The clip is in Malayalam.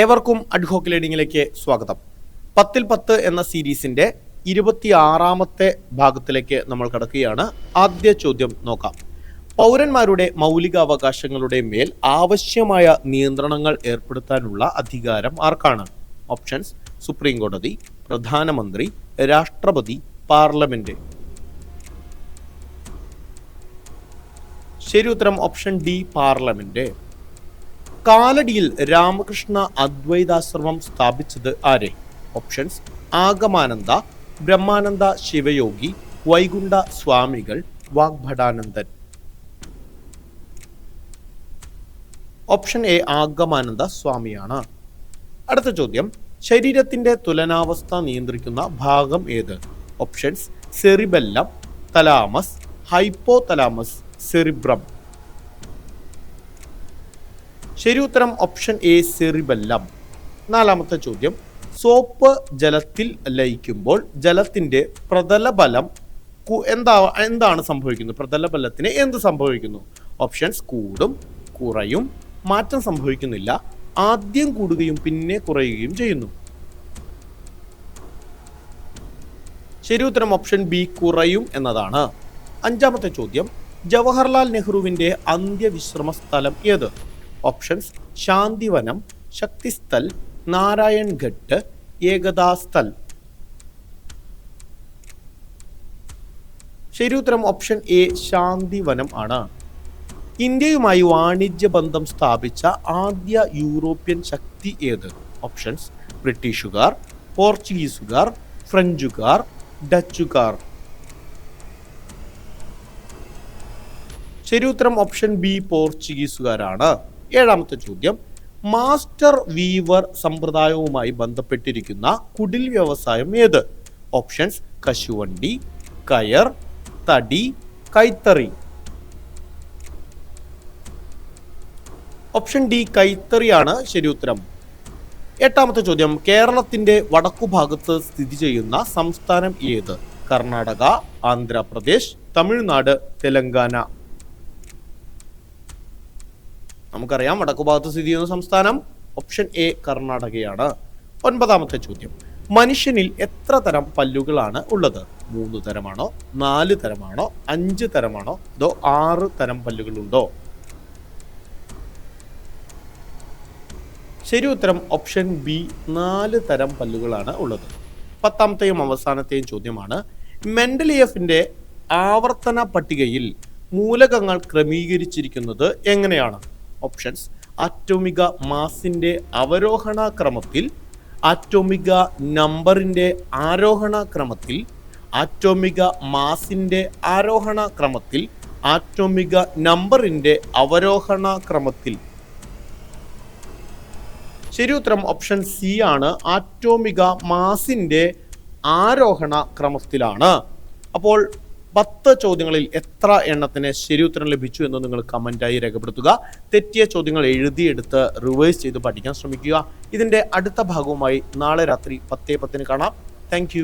ഏവർക്കും അഡ്ഹോക്ക് ലേണിംഗിലേക്ക് സ്വാഗതം. പത്തിൽ പത്ത് എന്ന സീരീസിന്റെ ഇരുപത്തിയാറാമത്തെ ഭാഗത്തിലേക്ക് നമ്മൾ കടക്കുകയാണ്. ആദ്യ ചോദ്യം നോക്കാം. പൗരന്മാരുടെ മൗലികാവകാശങ്ങളുടെ മേൽ ആവശ്യമായ നിയന്ത്രണങ്ങൾ ഏർപ്പെടുത്താനുള്ള അധികാരം ആർക്കാണ്? ഓപ്ഷൻസ് സുപ്രീം കോടതി പ്രധാനമന്ത്രി രാഷ്ട്രപതി പാർലമെന്റ്. ശരി ഉത്തരം ഓപ്ഷൻ ഡി പാർലമെന്റ്. കാലടിയിൽ രാമകൃഷ്ണ അദ്വൈതാശ്രമം സ്ഥാപിച്ചത് ആരെ? Options Agamananda Brahmananda Sivayogi Vaikunda Swamikal Vagbhatanandan. Option A Agamananda സ്വാമിയാണ്. അടുത്ത ചോദ്യം ശരീരത്തിന്റെ തുലനാവസ്ഥ നിയന്ത്രിക്കുന്ന ഭാഗം ഏത്? Options cerebellum thalamus hypo thalamus cerebrum. ശരി ഉത്തരം ഓപ്ഷൻ എ സെറിബെല്ലം നാലാമത്തെ ചോദ്യം. സോപ്പ് ജലത്തിൽ ലയിക്കുമ്പോൾ ജലത്തിന്റെ പ്രതലബലം ബലം എന്താ എന്താണ് സംഭവിക്കുന്നത്? പ്രതലബലത്തിന് എന്ത് സംഭവിക്കുന്നു? ഓപ്ഷൻസ് കൂടും കുറയും മാറ്റം സംഭവിക്കുന്നില്ല. ആദ്യം കൂടുകയും പിന്നെ കുറയുകയും ചെയ്യുന്നു. ശരി ഉത്തരം ഓപ്ഷൻ ബി കുറയും എന്നതാണ്. അഞ്ചാമത്തെ ചോദ്യം. ജവഹർലാൽ നെഹ്റുവിന്റെ അന്ത്യവിശ്രമ സ്ഥലം ഏത്? ഓപ്ഷൻസ് ശാന്തിവനം ശക്തിസ്ഥൽ നാരായൺ ഘട്ട് ഏകതാ സ്ഥൽ ശരി ഉത്തരം ഓപ്ഷൻ എ ശാന്തിവനം ആണ്. ഇന്ത്യയുമായി വാണിജ്യ ബന്ധം സ്ഥാപിച്ച ആദ്യ യൂറോപ്യൻ ശക്തി ഏത്? ഓപ്ഷൻസ് ബ്രിട്ടീഷുകാർ പോർച്ചുഗീസുകാർ ഫ്രഞ്ചുകാർ ഡച്ചുകാർ. ശരിയുത്തരം ഓപ്ഷൻ ബി പോർച്ചുഗീസുകാരാണ്. ഏഴാമത്തെ ചോദ്യം. മാസ്റ്റർ വീവർ സമ്പ്രദായവുമായി ബന്ധപ്പെട്ടിരിക്കുന്ന കുടിൽ വ്യവസായം ഏത്? ഓപ്ഷൻസ് കശുവണ്ടി കയർ തടി കൈത്തറി. ഓപ്ഷൻ ഡി കൈത്തറിയാണ് ശരി ഉത്തരം. എട്ടാമത്തെ ചോദ്യം കേരളത്തിന്റെ വടക്കുഭാഗത്ത് സ്ഥിതി ചെയ്യുന്ന സംസ്ഥാനം ഏത്? കർണാടക ആന്ധ്രാപ്രദേശ് തമിഴ്നാട് തെലങ്കാന. നമുക്കറിയാം വടക്കുഭാഗത്ത് സ്ഥിതി ചെയ്യുന്ന സംസ്ഥാനം ഓപ്ഷൻ എ കർണാടകയാണ്. ഒൻപതാമത്തെ ചോദ്യം. മനുഷ്യനിൽ എത്ര തരം പല്ലുകളാണ് ഉള്ളത്? മൂന്ന് തരമാണോ? നാല് തരമാണോ? അഞ്ച് തരമാണോ? അതോ ആറ് തരം പല്ലുകളുണ്ടോ? ശരി ഉത്തരം ഓപ്ഷൻ ബി. നാല് തരം പല്ലുകളാണ് ഉള്ളത്. പത്താമത്തെയും അവസാനത്തെയും ചോദ്യമാണ്. മെൻഡലിയഫിന്റെ ആവർത്തന പട്ടികയിൽ മൂലകങ്ങൾ ക്രമീകരിച്ചിരിക്കുന്നത് എങ്ങനെയാണ്? ഓപ്ഷൻസ് ആറ്റോമിക മാസിന്റെ അവരോഹണ ക്രമത്തിൽ ആറ്റോമിക നമ്പറിന്റെ ആരോഹണ ക്രമത്തിൽ ആറ്റോമിക മാസിന്റെ ആരോഹണ ക്രമത്തിൽ ആറ്റോമിക നമ്പറിന്റെ അവരോഹണ ക്രമത്തിൽ ശരി ഉത്തരം ഓപ്ഷൻ സി ആണ്. ആറ്റോമിക മാസിന്റെ ആരോഹണ ക്രമത്തിലാണ് അപ്പോൾ പത്ത് ചോദ്യങ്ങളിൽ എത്ര എണ്ണത്തിന് ശരി ഉത്തരം ലഭിച്ചു എന്ന് നിങ്ങൾ കമന്റായി രേഖപ്പെടുത്തുക. തെറ്റിയ ചോദ്യങ്ങൾ എഴുതിയെടുത്ത് റിവേഴ്സ് ചെയ്ത് പഠിക്കാൻ ശ്രമിക്കുക. ഇതിന്റെ അടുത്ത ഭാഗവുമായി നാളെ രാത്രി പത്തേ പത്തിന് കാണാം. താങ്ക്